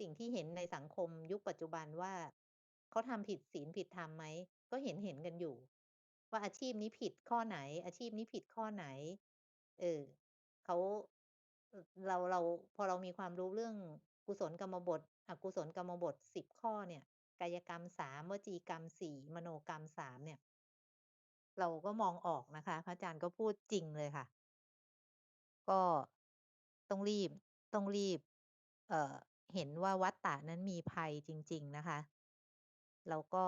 สิ่งที่เห็นในสังคมยุคปัจจุบันว่าเขาทำผิดศีลผิดธรรมไหม ก็เห็นๆกันอยู่ ว่าอาชีพนี้ผิดข้อไหน อาชีพนี้ผิดข้อไหน เออเขาเราเราพอเรามีความรู้เรื่องกุศลกรรมบทอกุศลกรรมบท10ข้อเนี่ย กายกรรม3วจีกรรม4มโนกรรม3เนี่ย เราก็มองออกนะคะพระอาจารย์ก็พูดจริงเลยค่ะ ก็ต้องรีบต้องรีบ เอ่อ เห็นว่าวัฏฏะนั้นมีภัยจริง ๆ นะคะ แล้วก็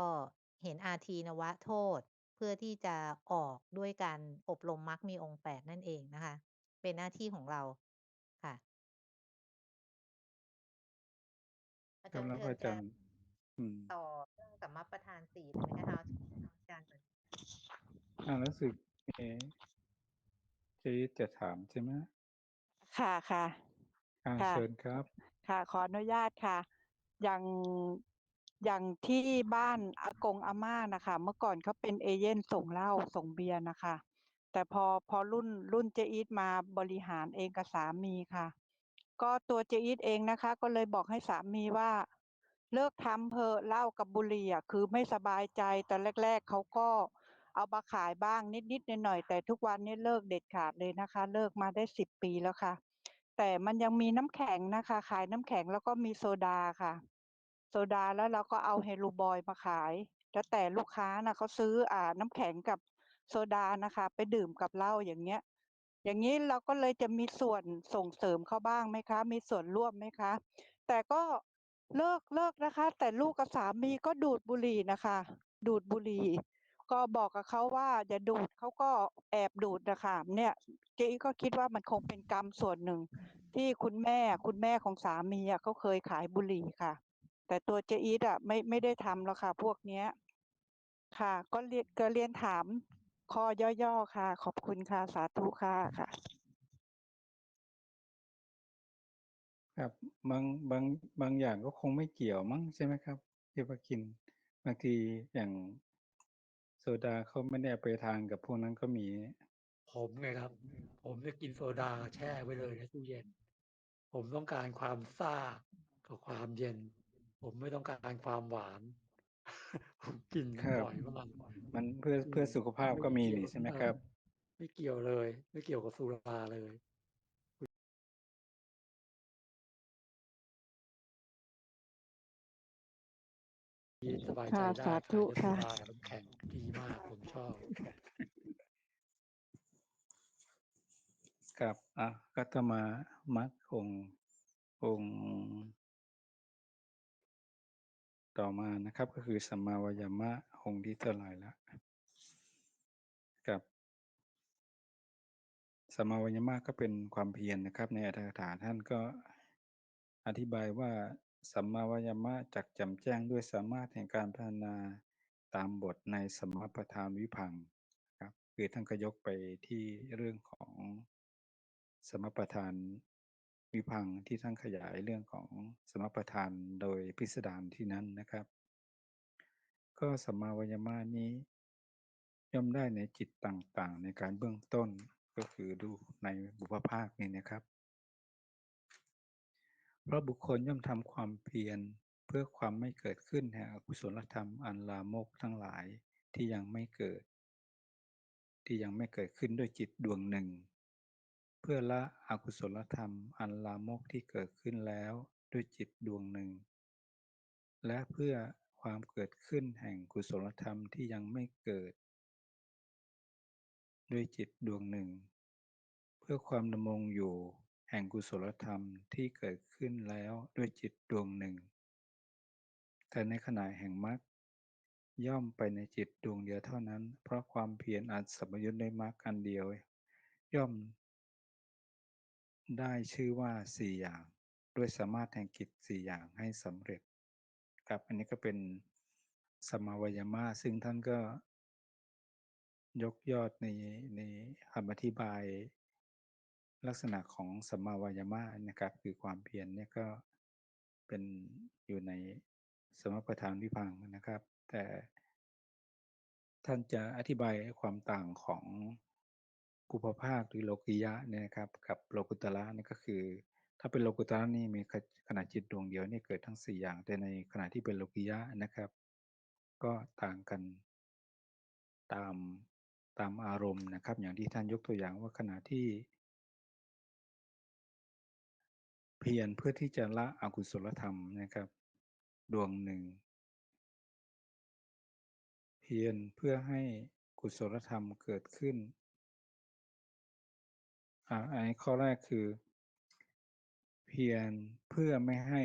เห็นอาทีนวโทษเพื่อที่จะออกด้วยการอบรมมรรคมีองค์8นั่นเองนะคะ เป็นหน้าที่ของเราค่ะอาครัจาบรย์แล้วเชิอาญจาจะรย์อืมต่อเรื่องสัมมัปปทาน4เลยไหมคะ?อาจารย์ก่อนอารู้สึกเอ๊เจ๊จะถามใช่ไหม?ค่ะค่ะอาค่ะเชิญครับ ค่ะ ขออนุญาตค่ะ อย่างอย่างที่บ้านอากงอาม่านะคะ เมื่อก่อนเขาเป็นเอเจนส่งเหล้าส่งเบียร์นะคะ แต่พอพอรุ่นรุ่นเจ๊อีทมาบริหารเองกับสามีค่ะ ก็ตัวเจ๊อีทเองนะคะ ก็เลยบอกให้สามีว่า"เลิกทำเถอเหล้ากับบุหรี่อะคือไม่สบายใจ"ตอนแรก ๆเขาก็เอามาขายบ้างนิดๆหน่อยๆแต่ทุกวันนี้เลิกเด็ดขาดเลยนะคะ เลิกมาได้10ปีแล้วค่ะ แต่มันยังมีน้ำแข็งนะคะ ขายน้ำแข็งแล้วก็มีโซดาค่ะ โซดาแล้วเราก็เอา Hello Boy มาขาย แล้วแต่ลูกค้านะเขาซื้ออ่าน้ำแข็งกับโซดานะคะ ไปดื่มกับเหล้าอย่างเงี้ย อย่างงี้เราก็เลยจะมีส่วนส่งเสริมเขาบ้างไหมคะ?มีส่วนร่วมไหมคะ?แต่ก็เลิกเลิกนะคะ แต่ลูกกับสามีก็ดูดบุหรี่นะคะ ดูดบุหรี่ ก็บอกกับเขาว่า"อย่าดูด"เขาก็แอบดูดนะคะเนี่ยเจ๊ก็คิดว่ามันคงเป็นกรรมส่วนหนึ่ง ที่คุณแม่คุณแม่ของสามีอะเขาเคยขายบุหรี่ค่ะ แต่ตัวเจ๊อีทอะไม่ไม่ได้ทำหรอกค่ะ พวกเนี้ย ค่ะ ก็เรียนก็เรียนถามข้อย่อๆค่ะ ขอบคุณค่ะสาธุค่ะค่ะ ครับ บางบางบางอย่างก็คงไม่เกี่ยวมั้งใช่ไหมครับ?ที่ว่ากินบางทีอย่าง โซดาเขาไม่ได้เอาไปทานกับพวกนั้นก็มี ผมไงครับ ผมจะกินโซดาแช่ไว้เลยในตู้เย็น ผมต้องการความซ่ากับความเย็น ผมไม่ต้องการความหวานผมกินครับบ่อยมากมันเพื่อเพื่อสุขภาพก็มีนี่ใช่ไหมครับ?ไม่เกี่ยวเลย ไม่เกี่ยวกับสุราเลย สบายใจค่ะได้สาค่ะธุจะโซค่ะดากับน้ำแข็งดีมากผมชอบ ครับอ่าก็จะมามรรคองค์องค์ต่อมานะครับ ก็คือสัมมาวายามะองค์ที่เท่าไรแล้ว?ครับสัมมาวายามะก็เป็นความเพียรนะครับ ในอรรถกถาท่านก็อธิบายว่า สัมมาวายามะจักแจ่มแจ้งด้วยสามารถแห่งการพัฒนาตามบทในสมมาประธานวิพังครับคือท่านก็ยกไปที่เรื่องของสมประทานวิพังที่ท่านขยายเรื่องของสมประทานโดยพิสดารที่นั้นนะครับ ก็สัมมาวายามะนี้ ย่อมได้ในจิตต่างๆ ในการเบื้องต้นก็คือดูในบุพภาคนี้นะครับ เพราะบุคคลย่อมทำความเพียรเพื่อความไม่เกิดขึ้นแห่งอกุศลธรรมอันลามกทั้งหลายที่ยังไม่เกิด ที่ยังไม่เกิดขึ้นด้วยจิตดวงหนึ่ง เพื่อละอกุศลธรรมอันลามกที่เกิดขึ้นแล้วด้วยจิตดวงหนึ่ง และเพื่อความเกิดขึ้นแห่งกุศลธรรมที่ยังไม่เกิด ด้วยจิตดวงหนึ่ง เพื่อความดำรงอยู่ แห่งกุศลธรรมที่เกิดขึ้นแล้วด้วยจิตดวงหนึ่ง แต่ในขณะแห่งมรรคย่อมไปในจิตดวงเดียวเท่านั้น เพราะความเพียรอันสัมยุตด้วยมรรคอันเดียว ย่อม ได้ชื่อว่า4อย่าง ด้วยสามารถแห่งกิจ4อย่างให้สำเร็จครับอันนี้ก็เป็นสมาวยามะซึ่งท่านก็ยกยอดในในคำอธิบาย ลักษณะของสัมมาวายามะนะครับ คือความเพียรเนี่ยก็เป็นอยู่ในสมประทานวิพังนะครับ แต่ท่านจะอธิบายความต่างของกุปภาคหรือโลกิยะเนี่ยนะครับ กับโลกุตระนี่ก็คือ ถ้าเป็นโลกุตระนี่มีขณะจิตดวงเดียวนี่เกิดทั้งสี่อย่าง แต่ในขณะที่เป็นโลกิยะนะครับ ก็ต่างกันตามตามอารมณ์นะครับ อย่างที่ท่านยกตัวอย่างว่าขณะที่ เพียรเพื่อที่จะละอกุศลธรรมนะครับ ดวงหนึ่ง เพียรเพื่อให้กุศลธรรมเกิดขึ้นอ่าอันนี้ข้อแรกคือ เพียรเพื่อไม่ให้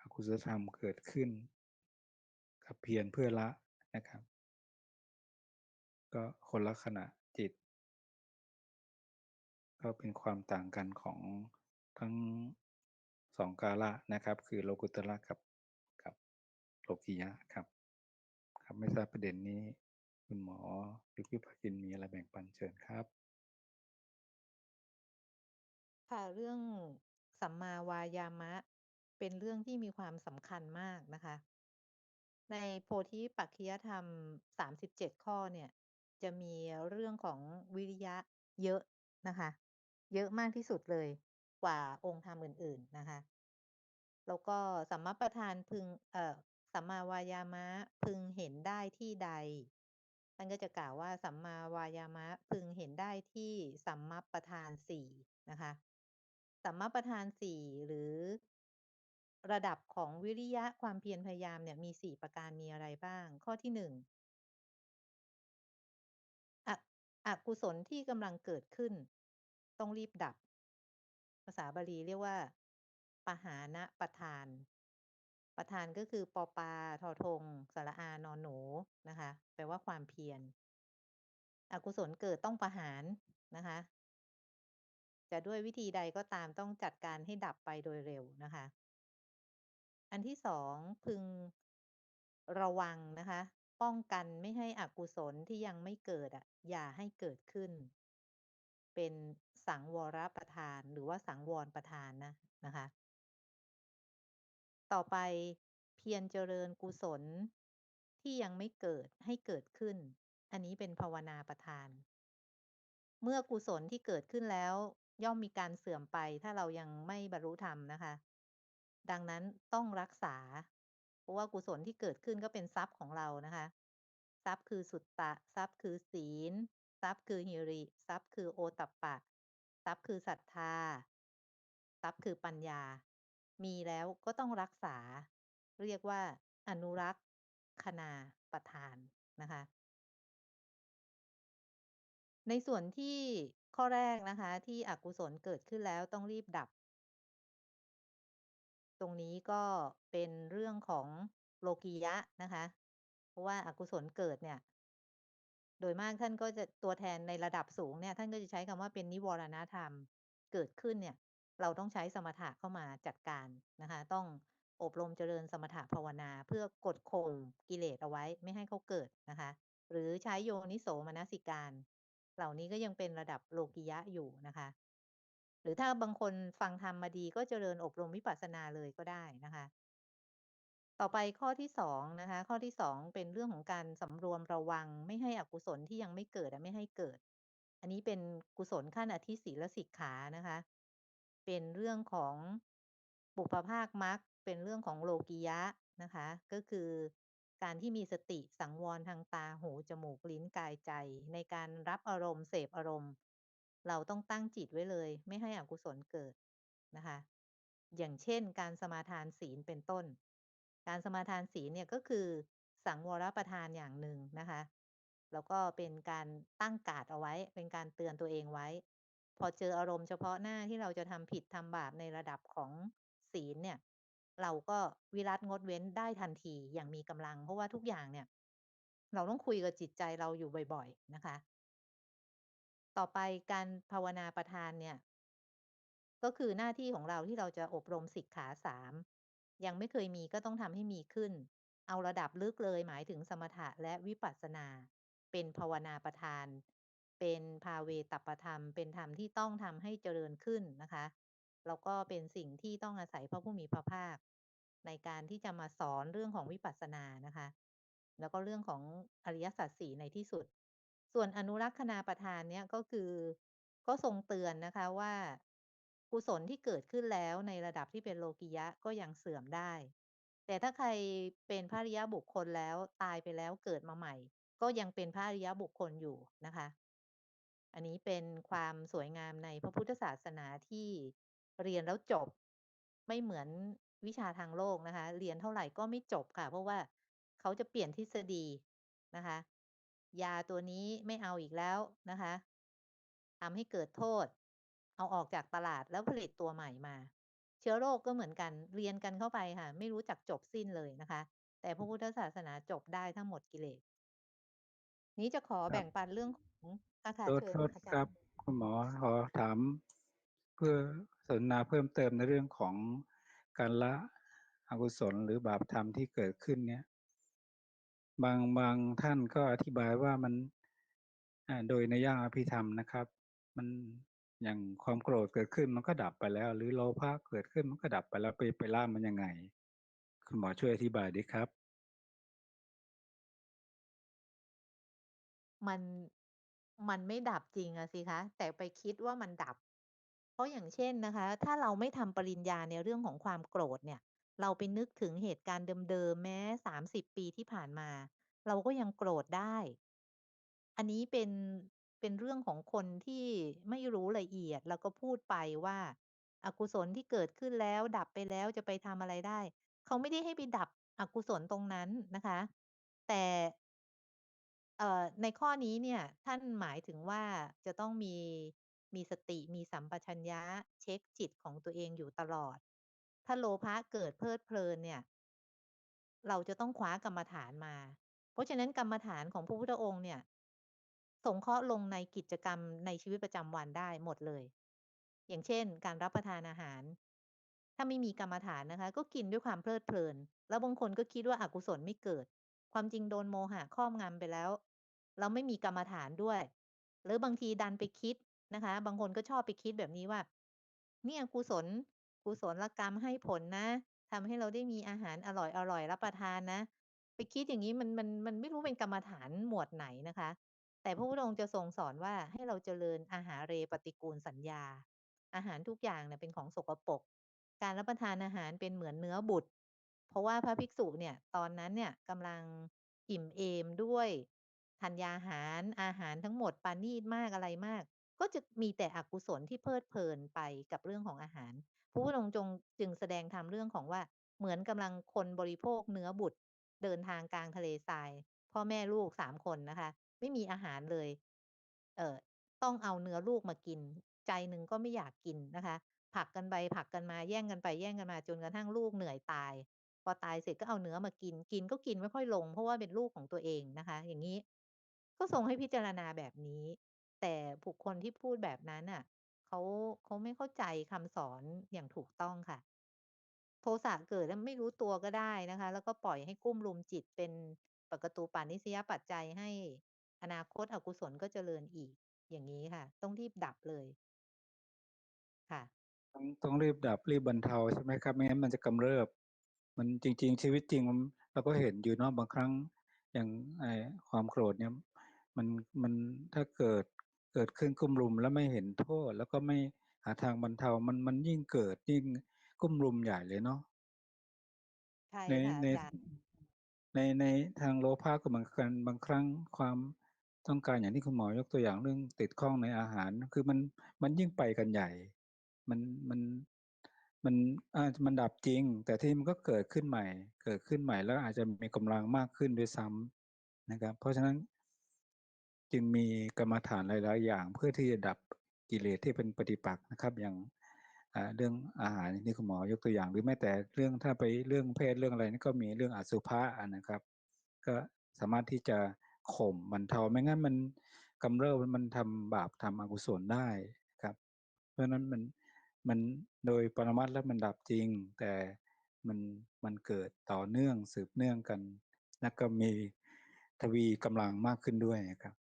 อกุศลธรรมเกิดขึ้น กับเพียรเพื่อละนะครับ ก็คนละขณะจิต ก็เป็นความต่างกันของ ทั้งสองกาละนะครับ คือโลกุตระกับกับโลกิยะครับ ครับไม่ทราบประเด็นนี้ คุณหมอหรือพี่ภาคินมีอะไรแบ่งปันเชิญครับ ค่ะเรื่องสัมมาวายามะ เป็นเรื่องที่มีความสำคัญมากนะคะ ในโพธิปักขิยธรรม 37 ข้อเนี่ย จะมีเรื่องของวิริยะเยอะนะคะ เยอะมากที่สุดเลย กว่าองค์ธรรมอื่น ๆนะคะ แล้วก็สัมมัปปทานพึง เอ่อสัมมาวายามะพึงเห็นได้ที่ใดท่านก็จะกล่าวว่าสัมมาวายามะพึงเห็นได้ที่สัมมัปปทาน4นะคะสัมมัปปทาน4หรือระดับของวิริยะความเพียรพยายามเนี่ยมี4ประการมีอะไรบ้าง?ข้อที่1ออกุศลที่กำลังเกิดขึ้น ต้องรีบดับ ษาบาลีเรียกว่า ปหานปทานปทานก็คือปอปาทอทงสระอานอหนูนะคะ แปลว่าความเพียร อกุศลเกิดต้องประหารนะคะ จะด้วยวิธีใดก็ตามต้องจัดการให้ดับไปโดยเร็วนะคะ อันที่2พึงระวังนะคะ ป้องกันไม่ให้อกุศลที่ยังไม่เกิดอะ อย่าให้เกิดขึ้น เป็น สังวรประทาน หรือว่าสังวรประทานนะนะคะ ต่อไปเพียรเจริญกุศลที่ยังไม่เกิดให้เกิดขึ้น อันนี้เป็นภาวนาประทาน เมื่อกุศลที่เกิดขึ้นแล้ว ย่อมมีการเสื่อมไปถ้าเรายังไม่บรรลุธรรมนะคะ ดังนั้นต้องรักษา เพราะว่ากุศลที่เกิดขึ้นก็เป็นทรัพย์ของเรานะคะ ทรัพย์คือสุตตะ ทรัพย์คือศีล ทรัพย์คือหิริ ทรัพย์คือโอตัปปะ ทรัพย์คือศรัทธา ทรัพย์คือปัญญา มีแล้วก็ต้องรักษา เรียกว่า อนุรักขณาประทานนะคะ ในส่วนที่ข้อแรกนะคะ ที่อกุศลเกิดขึ้นแล้วต้องรีบดับ ตรงนี้ก็เป็นเรื่องของโลกียะนะคะ เพราะว่าอกุศลเกิดเนี่ย โดยมากท่านก็จะตัวแทนในระดับสูงเนี่ย ท่านก็จะใช้คำว่าเป็นนิวรณธรรมเกิดขึ้นเนี่ย เราต้องใช้สมถะเข้ามาจัดการนะคะ ต้องอบรมเจริญสมถะภาวนา เพื่อกดข่มกิเลสเอาไว้ไม่ให้เขาเกิดนะคะ หรือใช้โยนิโสมนสิการ เหล่านี้ก็ยังเป็นระดับโลกิยะอยู่นะคะ หรือถ้าบางคนฟังธรรมมาดีก็เจริญอบรมวิปัสสนาเลยก็ได้นะคะ ต่อไปข้อที่2นะคะ ข้อที่2เป็นเรื่องของการสำรวมระวังไม่ให้อกุศลที่ยังไม่เกิดอะไม่ให้เกิด อันนี้เป็นกุศลขั้นอธิศีลสิกขานะคะ เป็นเรื่องของบุพภาคมรรคเป็นเรื่องของโลกิยะนะคะ ก็คือการที่มีสติสังวรทางตาหูจมูกลิ้นกายใจ ในการรับอารมณ์เสพอารมณ์ เราต้องตั้งจิตไว้เลย ไม่ให้อกุศลเกิดนะคะ อย่างเช่น การสมาทานศีลเป็นต้น การสมาทานศีลเนี่ยก็คือสังวรประทานอย่างหนึ่งนะคะ แล้วก็เป็นการตั้งกาดเอาไว้ เป็นการเตือนตัวเองไว้ พอเจออารมณ์เฉพาะหน้าที่เราจะทำผิดทำบาปในระดับของศีลเนี่ย เราก็วิรัติงดเว้นได้ทันทีอย่างมีกำลัง เพราะว่าทุกอย่างเนี่ย เราต้องคุยกับจิตใจเราอยู่บ่อยๆนะคะ ต่อไปการภาวนาประทานเนี่ย ก็คือหน้าที่ของเราที่เราจะอบรมสิกขา3 ยังไม่เคยมีก็ต้องทำให้มีขึ้น เอาระดับลึกเลยหมายถึงสมถะและวิปัสสนา เป็นภาวนาประทาน เป็นภาเวตปธรรม เป็นธรรมที่ต้องทำให้เจริญขึ้นนะคะแล้วก็เป็นสิ่งที่ต้องอาศัยพระผู้มีพระภาค ในการที่จะมาสอนเรื่องของวิปัสสนานะคะ แล้วก็เรื่องของอริยสัจ4ในที่สุด ส่วนอนุรักขณาประทานเนี่ยก็คือก็ทรงเตือนนะคะว่า กุศลที่เกิดขึ้นแล้วในระดับที่เป็นโลกิยะก็ยังเสื่อมได้ แต่ถ้าใครเป็นพระริยบุคคลแล้วตายไปแล้วเกิดมาใหม่ ก็ยังเป็นพระริยบุคคลอยู่นะคะ อันนี้เป็นความสวยงามในพระพุทธศาสนาที่เรียนแล้วจบ ไม่เหมือนวิชาทางโลกนะคะ เรียนเท่าไหร่ก็ไม่จบค่ะ เพราะว่าเขาจะเปลี่ยนทฤษฎีนะคะ ยาตัวนี้ไม่เอาอีกแล้วนะคะทำให้เกิดโทษ เอาออกจากตลาดแล้วผลิตตัวใหม่มา เชื้อโรคก็เหมือนกันเรียนกันเข้าไปค่ะ ไม่รู้จักจบสิ้นเลยนะคะ แต่พระพุทธศาสนาจบได้ทั้งหมดกิเลส นี้จะขอครับแบ่งปันเรื่องของอาคาโทษเชิญโทษอาคจารัรบย์คุณหมอขอถาม เพื่อสนทนาเพิ่มเติมในเรื่องของการละอกุศลหรือบาปธรรมที่เกิดขึ้นเนี่ย บางบางท่านก็อธิบายว่ามันอ่าโดยในยย่างอภิธรรมนะครับ มัน อย่างความโกรธเกิดขึ้นมันก็ดับไปแล้ว หรือโลภะเกิดขึ้นมันก็ดับไปแล้วไปไปละมันยังไง คุณหมอช่วยอธิบายดีครับ มันมันไม่ดับจริงอะสิคะ แต่ไปคิดว่ามันดับ เพราะอย่างเช่นนะคะ ถ้าเราไม่ทำปริญญาในเรื่องของความโกรธเนี่ย เราไปนึกถึงเหตุการณ์เดิมๆ แม้สามสิบปีที่ผ่านมา เราก็ยังโกรธได้ อันนี้เป็น เป็นเรื่องของคนที่ไม่รู้ละเอียด แล้วก็พูดไปว่า อกุศลที่เกิดขึ้นแล้ว ดับไปแล้ว จะไปทำอะไรได้ เขาไม่ได้ให้ไปดับอกุศลตรงนั้นนะคะ แต่ เอ่อ ในข้อนี้เนี่ย ท่านหมายถึงว่า จะต้องมี มีสติ มีสัมปชัญญะ เช็กจิตของตัวเองอยู่ตลอด ถ้าโลภะเกิดเพลิดเพลินเนี่ย เราจะต้องคว้ากรรมฐานมา เพราะฉะนั้นกรรมฐานของพระพุทธองค์เนี่ย สงเคราะห์ลงในกิจกรรมในชีวิตประจำวันได้หมดเลย อย่างเช่น การรับประทานอาหาร ถ้าไม่มีกรรมฐานนะคะ ก็กินด้วยความเพลิดเพลิน แล้วบางคนก็คิดว่าอากุศลไม่เกิด ความจริงโดนโมหะครอบงำไปแล้วแล้วไม่มีกรรมฐานด้วย หรือบางทีดันไปคิดนะคะ บางคนก็ชอบไปคิดแบบนี้ว่า เนี่ยกุศลกุศลกรรมให้ผลนะทำให้เราได้มีอาหารอร่อยๆรับประทานนะ ไปคิดอย่างงี้มันมันมันไม่รู้เป็นกรรมฐานหมวดไหนนะคะ แต่พระพุทธองค์จะทรงสอนว่าให้เราเจริญอาหารเรปฏิกูลสัญญา อาหารทุกอย่างเนี่ยเป็นของสกปรกการรับประทานอาหารเป็นเหมือนเนื้อบุตร เพราะว่าพระภิกษุเนี่ย ตอนนั้นเนี่ยกำลังอิ่มเอมด้วยธัญญาหารอาหารทั้งหมดปาณีตมากอะไรมาก ก็จะมีแต่อกุศลที่เพลิดเพลินไปกับเรื่องของอาหารพระพุทธองค์จงจึงแสดงธรรมเรื่องของว่าเหมือนกำลังคนบริโภคเนื้อบุตร เดินทางกลางทะเลทราย พ่อแม่ลูกสามคนนะคะ ไม่มีอาหารเลย เอ่อ ต้องเอาเนื้อลูกมากิน ใจหนึ่งก็ไม่อยากกินนะคะ ผลักกันไปผลักกันมา แย่งกันไปแย่งกันมา จนกระทั่งลูกเหนื่อยตาย พอตายเสร็จก็เอาเนื้อมากิน กินก็กินไม่ค่อยลง เพราะว่าเป็นลูกของตัวเองนะคะ อย่างงี้ ก็ทรงให้พิจารณาแบบนี้ แต่บุคคลที่พูดแบบนั้นน่ะ เขา เขาไม่เข้าใจคำสอนอย่างถูกต้องค่ะ โทสะเกิดแล้วไม่รู้ตัวก็ได้นะคะ แล้วก็ปล่อยให้กุ้มรุมจิตเป็นปกตูปานิสยปัจจัยให้ อนาคตอกุศลก็เจริญอีก อย่างงี้ค่ะ ต้องรีบดับเลยค่ะ ต้องต้องรีบดับรีบบรรเทาใช่ไหมครับไม่งั้นมันจะกำเริบ มันจริง ๆ ชีวิตจริงมันเราก็เห็นอยู่เนาะบางครั้งอย่างไอ้ความโกรธเนี่ย มันมันถ้าเกิดเกิดขึ้นกลุ่มรุมแล้วไม่เห็นโทษ แล้วก็ไม่หาทางบรรเทามันมันยิ่งเกิดยิ่งกลุ่มรุมใหญ่เลยเนาะใช่ในค่ะในอาจารย์ ในในทางโลภะก็เหมือนกันบางครั้งความ ต้องการอย่างที่คุณหมอยกตัวอย่างเรื่องติดข้องในอาหาร คือมันมันยิ่งไปกันใหญ่ มันมันมันอามันดับจริง แต่ที่มันก็เกิดขึ้นใหม่ เกิดขึ้นใหม่แล้วอาจจะมีกำลังมากขึ้นด้วยซ้ำนะครับ เพราะฉะนั้นจึงมีกรรมฐานหลาย ๆ อย่าง เพื่อที่จะดับกิเลสที่เป็นปฏิปักษ์นะครับ อย่างเรื่องอาหารที่คุณหมอยกตัวอย่างหรือแม้แต่เรื่องถ้าไปเรื่องเพศเรื่องอะไรนี่ก็มีเรื่องอสุภะนะครับ ก็สามารถที่จะ ข่มบรรเทาไม่งั้นมันกำเริบมันทำบาปทำอกุศลได้ครับ เพราะฉะนั้นมันมันโดยปรมัตถ์แล้วมันดับจริง แต่มันมันเกิดต่อเนื่องสืบเนื่องกันแล้วก็มีทวีกำลังมากขึ้นด้วยครับ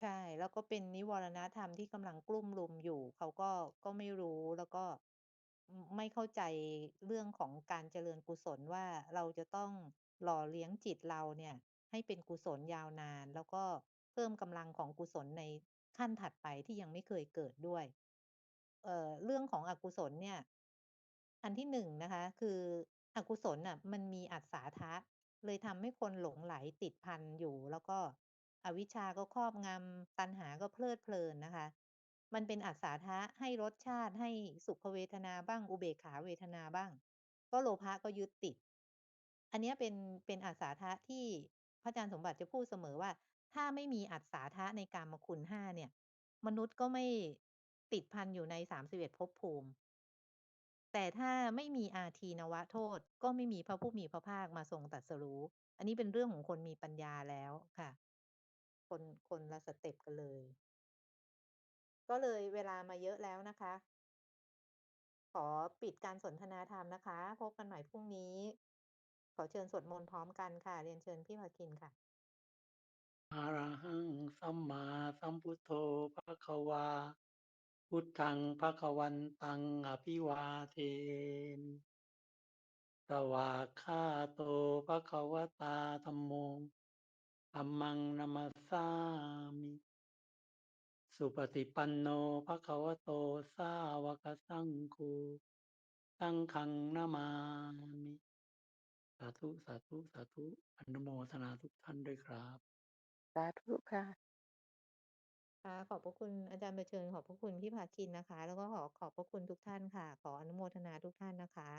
ใช่แล้วก็เป็นนิวรณธรรมที่กำลังกลุ่มรุมอยู่เขาก็ก็ไม่รู้แล้วก็ไม่เข้าใจเรื่องของการเจริญกุศลว่าเราจะต้องหล่อเลี้ยงจิตเราเนี่ย ให้เป็นกุศลยาวนาน แล้วก็เพิ่มกำลังของกุศลในขั้นถัดไปที่ยังไม่เคยเกิดด้วย เอ่อ เรื่องของอกุศลเนี่ย อันที่1นะคะ คืออกุศลน่ะ มันมีอัฏฐาทะ เลยทำให้คนหลงไหลติดพันอยู่ แล้วก็อวิชชาก็ครอบงำ ตัณหาก็เพลิดเพลินนะคะ มันเป็นอัฏฐาทะให้รสชาติให้สุขเวทนาบ้าง อุเบกขาเวทนาบ้าง ก็โลภะก็ยึดติด อันเนี้ยเป็นเป็นอัฏฐาทะที่ พระอาจารย์สมบัติจะพูดเสมอว่า ถ้าไม่มีอัฏฐาทะในการมคุณ5เนี่ย มนุษย์ก็ไม่ติดพันอยู่ใน31ภพภูมิ แต่ถ้าไม่มีอาทีนวะโทษ ก็ไม่มีพระผู้มีพระภาคมาทรงตรัสรู้ อันนี้เป็นเรื่องของคนมีปัญญาแล้วค่ะ คนคนละสเต็ปกันเลย ก็เลยเวลามาเยอะแล้วนะคะ ขอปิดการสนทนาธรรมนะคะ พบกันใหม่พรุ่งนี้ ขอเชิญสวดมนต์พร้อมกันค่ะ เรียนเชิญพี่ภาคินค่ะอะระหังสัมมาสัมพุทโธภคะวา พุทธังภคะวันตังอภิวาเทมิสวากขาโตภควตาธัมโมธัมมังนัมสสามิ สุปฏิปันโนภควโตสาวกสังโฆสังฆังนามามิ สาธุ สาธุ สาธุ อนุโมทนาทุกท่านด้วยครับ สาธุค่ะ ค่ะ ขอบพระคุณอาจารย์ประเชิญ ขอบพระคุณพี่ภาคินนะคะ แล้วก็ขอขอบพระคุณทุกท่านค่ะ ขออนุโมทนาทุกท่านนะคะ